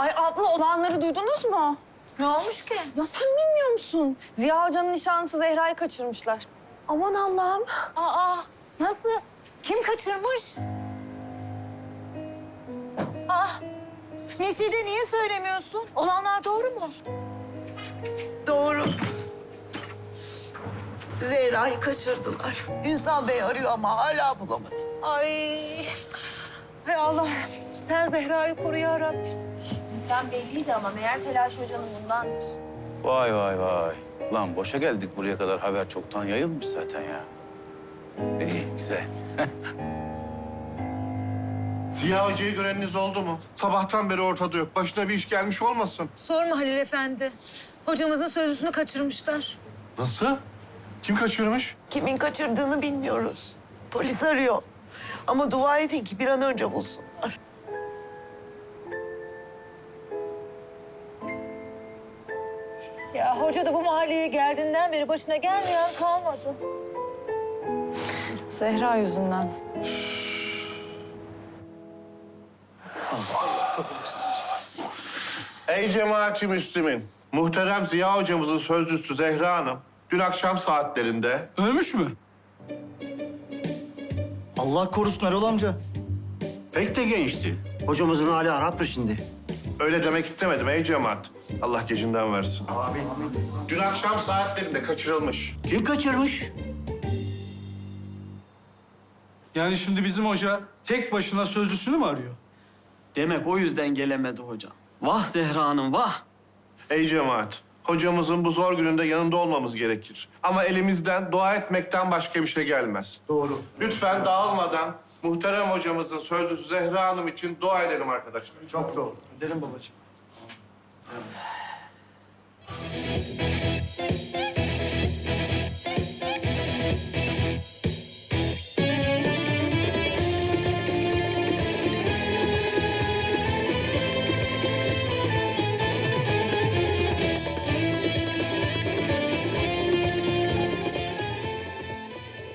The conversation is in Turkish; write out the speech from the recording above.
Ay abla olanları duydunuz mu? Ne olmuş ki? Ya sen bilmiyor musun? Ziya Hoca'nın nişanlısı Zehra'yı kaçırmışlar. Aman Allah'ım. Aa, nasıl? Kim kaçırmış? Ah, Neşide niye söylemiyorsun? Olanlar doğru mu? Doğru. Zehra'yı kaçırdılar. Ünsal Bey arıyor ama hala bulamadı. Ay, hay Allah. Sen Zehra'yı koru ya Rabbim. Ben belliydi ama meğer Telaş Hoca'nın bundanmış. Vay vay vay. Lan boşa geldik buraya kadar haber çoktan yayılmış zaten ya. İyi güzel. Ziya Hoca'yı göreniniz oldu mu? Sabahtan beri ortada yok. Başına bir iş gelmiş olmasın? Sorma Halil Efendi. Hocamızın sözlüsünü kaçırmışlar. Nasıl? Kim kaçırmış? Kimin kaçırdığını bilmiyoruz. Polis arıyor. Ama dua edin ki bir an önce bulsunlar. Ya hoca da bu mahalleye geldiğinden beri başına gelmeyen kalmadı. Zehra yüzünden. Ey cemaati Müslümin. Muhterem Ziya Hocamızın sözlüsü Zehra Hanım dün akşam saatlerinde Ölmüş mü? Allah korusun Erol amca. Pek de gençti. Hocamızın hali Arap'tır şimdi. öyle demek istemedim ey cemaat. Allah gecinden versin. Dün akşam saatlerinde kaçırılmış. Kim kaçırmış? Yani şimdi bizim hoca tek başına sözlüsünü mü arıyor? Demek o yüzden gelemedi hocam. Vah Zehra Hanım vah. Ey cemaat. Hocamızın bu zor gününde yanında olmamız gerekir. Ama elimizden dua etmekten başka bir şey gelmez. Doğru. Lütfen dağılmadan muhterem hocamızın sözlüsü Zehra Hanım için dua edelim arkadaşlar. Çok doğru. Edelim babacığım. Um,